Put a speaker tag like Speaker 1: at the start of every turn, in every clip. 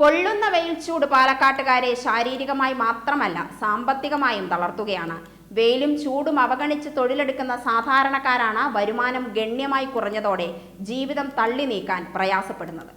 Speaker 1: പൊള്ളുന്ന വെയിൽ ചൂട് പാലക്കാട്ടുകാരെ ശാരീരികമായി മാത്രമല്ല സാമ്പത്തികമായും തളർത്തുകയാണ്. വെയിലും ചൂടും അവഗണിച്ച് തൊഴിലെടുക്കുന്ന സാധാരണക്കാരാണ് വരുമാനം ഗണ്യമായി കുറഞ്ഞതോടെ ജീവിതം തള്ളി നീക്കാൻ പ്രയാസപ്പെടുന്നത്.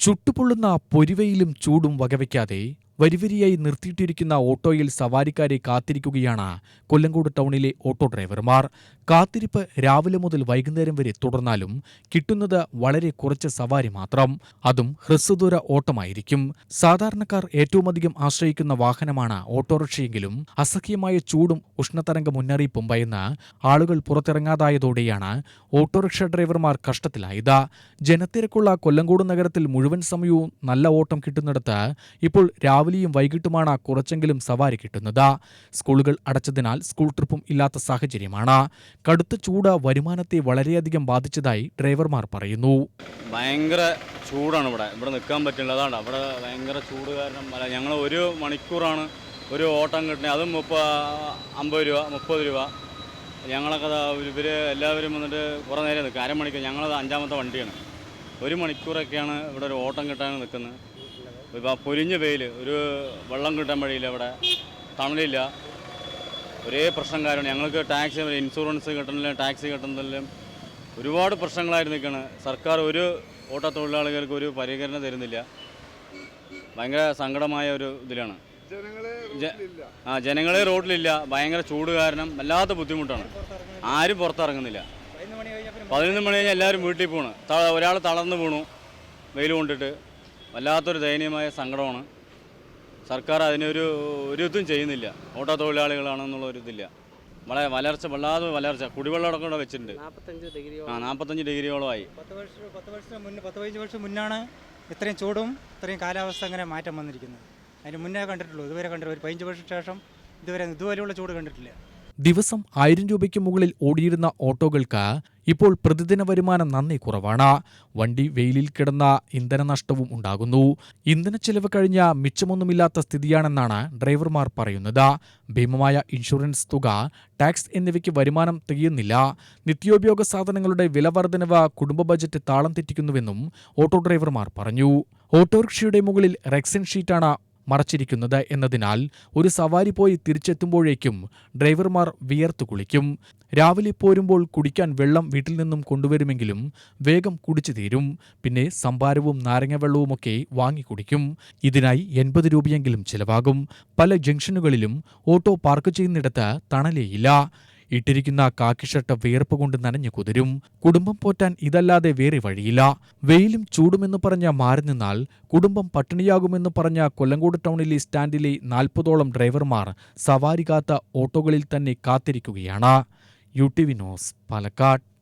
Speaker 2: ചുട്ടുപൊള്ളുന്ന പൊരിവയിലും ചൂടും വകവയ്ക്കാതെ വരിവരിയായി നിർത്തിയിട്ടിരിക്കുന്ന ഓട്ടോയിൽ സവാരിക്കാരെ കാത്തിരിക്കുകയാണ് കൊല്ലങ്കോട് ടൗണിലെ ഓട്ടോ ഡ്രൈവർമാർ. കാത്തിരിപ്പ് രാവിലെ മുതൽ വൈകുന്നേരം വരെ തുടർന്നാലും കിട്ടുന്നത് വളരെ കുറച്ച് സവാരി മാത്രം. അതും ഹ്രസ്വദൂര ഓട്ടമായിരിക്കും. സാധാരണക്കാർ ഏറ്റവുമധികം ആശ്രയിക്കുന്ന വാഹനമാണ് ഓട്ടോറിക്ഷയെങ്കിലും അസഹ്യമായ ചൂടും ഉഷ്ണതരംഗ മുന്നറിയിപ്പും ഭയന്ന് ആളുകൾ പുറത്തിറങ്ങാതായതോടെയാണ് ഓട്ടോറിക്ഷ ഡ്രൈവർമാർ കഷ്ടത്തിലായത്. ജനത്തിരക്കുള്ള കൊല്ലങ്കോട് നഗരത്തിൽ മുഴുവൻ സമയവും നല്ല ഓട്ടം കിട്ടുന്നിടത്ത് ഇപ്പോൾ രാവിലെയും വൈകിട്ടുമാണ് കുറച്ചെങ്കിലും സവാരി കിട്ടുന്നത്. സ്കൂളുകൾ അടച്ചതിനാൽ സ്കൂൾ ട്രിപ്പും ഇല്ലാത്ത സാഹചര്യമാണ്. കടുത്ത ചൂട് വരുമാനത്തെ വളരെയധികം ബാധിച്ചതായി ഡ്രൈവർമാർ പറയുന്നു.
Speaker 3: ഭയങ്കര ചൂടാണ് ഇവിടെ. ഇവിടെ നിൽക്കാൻ പറ്റില്ല. അതാണ് അവിടെ ഭയങ്കര ചൂട് കാരണം ഞങ്ങൾ ഒരു മണിക്കൂറാണ് ഒരു ഓട്ടം കിട്ടുന്നത്. അതും മുപ്പ അമ്പത് രൂപ മുപ്പത് രൂപ. ഞങ്ങളൊക്കെ ഇവർ എല്ലാവരും വന്നിട്ട് കുറേ നേരം നിൽക്കും. അരമണിക്കൂർ ഞങ്ങളത് അഞ്ചാമത്തെ വണ്ടിയാണ്. ഒരു മണിക്കൂറൊക്കെയാണ് ഇവിടെ ഒരു ഓട്ടം കിട്ടാൻ നിൽക്കുന്നത്. ഇപ്പോൾ പൊരിഞ്ഞ വെയിൽ ഒരു വെള്ളം കിട്ടാൻ വഴിയില്ല ഇവിടെ തണലില്ല. ഒരേ പ്രശ്നം കാരണം ഞങ്ങൾക്ക് ടാക്സി ഇൻഷുറൻസ് കിട്ടുന്നില്ല ടാക്സി കിട്ടുന്നില്ല ഒരുപാട് പ്രശ്നങ്ങളായിട്ട് നിൽക്കുകയാണ് സർക്കാർ ഒരു ഓട്ടോ തൊഴിലാളികൾക്ക് ഒരു പരിഹരണം തരുന്നില്ല. ഭയങ്കര സങ്കടമായ ഒരു ഇതിലാണ്. ആ ജനങ്ങളെ റോഡിലില്ല ഭയങ്കര ചൂട് കാരണം വല്ലാത്ത ബുദ്ധിമുട്ടാണ്. ആരും പുറത്തിറങ്ങുന്നില്ല. പതിനൊന്ന് മണി കഴിഞ്ഞാൽ എല്ലാവരും വീട്ടിൽ പോകണം ഒരാൾ തളർന്നു പോണു വെയിൽ കൊണ്ടിട്ട്. വല്ലാത്തൊരു ദയനീയമായ സങ്കടമാണ്. സർക്കാർ അതിനൊരു ഒരു ഇതും ചെയ്യുന്നില്ല. ഓട്ടോ തൊഴിലാളികളാണെന്നുള്ള ഒരു ഇതില്ല. വളരെ വലർച്ച വല്ലാതെ വലർച്ച. കുടിവെള്ളം അടക്കം കൂടെ വെച്ചിട്ടുണ്ട് ആ നാൽപ്പത്തഞ്ച് ഡിഗ്രിയോളമായി.
Speaker 4: പത്ത് വർഷം പത്ത് വർഷം മുന്നേ പത്ത് പതിനഞ്ച് വർഷം മുന്നാണ് ഇത്രയും ചൂടും ഇത്രയും കാലാവസ്ഥ അങ്ങനെ മാറ്റം വന്നിരിക്കുന്നത്. അതിന് മുന്നേ കണ്ടിട്ടുള്ളൂ ഇതുവരെ കണ്ടിട്ടുള്ളൂ ഒരു പതിനഞ്ച് വർഷം ശേഷം ഇതുവരെ ഇതുവരെയുള്ള ചൂട് കണ്ടിട്ടില്ല.
Speaker 2: ദിവസം ആയിരം രൂപയ്ക്ക് മുകളിൽ ഓടിയിരുന്ന ഓട്ടോകൾക്ക് ഇപ്പോൾ പ്രതിദിന വരുമാനം നന്നേ കുറവാണ്. വണ്ടി വെയിലിൽ കിടന്ന ഇന്ധന നഷ്ടവും ഉണ്ടാകുന്നു. ഇന്ധന ചെലവ് കഴിഞ്ഞ മിച്ചമൊന്നുമില്ലാത്ത സ്ഥിതിയാണെന്നാണ് ഡ്രൈവർമാർ പറയുന്നത്. ഭീമമായ ഇൻഷുറൻസ് തുക ടാക്സ് എന്നിവയ്ക്ക് വരുമാനം തികയുന്നില്ല. നിത്യോപയോഗ സാധനങ്ങളുടെ വില വർധനവ് കുടുംബ ബജറ്റ് താളം തെറ്റിക്കുന്നുവെന്നും ഓട്ടോ ഡ്രൈവർമാർ പറഞ്ഞു. ഓട്ടോറിക്ഷയുടെ മുകളിൽ റെക്സിൻ ഷീറ്റാണ് മറച്ചിരിക്കുന്നത് എന്നതിനാൽ ഒരു സവാരി പോയി തിരിച്ചെത്തുമ്പോഴേക്കും ഡ്രൈവർമാർ വിയർത്തു കുളിക്കും. രാവിലെ പോരുമ്പോൾ കുടിക്കാൻ വെള്ളം വീട്ടിൽ നിന്നും കൊണ്ടുവരുമെങ്കിലും വേഗം കുടിച്ചു തീരും. പിന്നെ സംഭാരവും നാരങ്ങ വാങ്ങി കുടിക്കും. ഇതിനായി എൺപത് രൂപയെങ്കിലും ചിലവാകും. പല ജംഗ്ഷനുകളിലും ഓട്ടോ പാർക്ക് ചെയ്യുന്നിടത്ത് തണലേയില്ല ഇട്ടിരിക്കുന്ന കാക്കി ഷർട്ട് വിയർപ്പ് കൊണ്ട് നനഞ്ഞു കുതിരും. കുടുംബം പോറ്റാൻ ഇതല്ലാതെ വേറെ വഴിയില്ല. വെയിലും ചൂടുമെന്ന് പറഞ്ഞ മാറി നിന്നാൽ കുടുംബം പട്ടിണിയാകുമെന്ന് പറഞ്ഞ കൊല്ലങ്കോട് ടൗണിലെ സ്റ്റാൻഡിലെ നാൽപ്പതോളം ഡ്രൈവർമാർ സവാരി കാത്ത ഓട്ടോകളിൽ തന്നെ കാത്തിരിക്കുകയാണ്. U T V news Palakkad.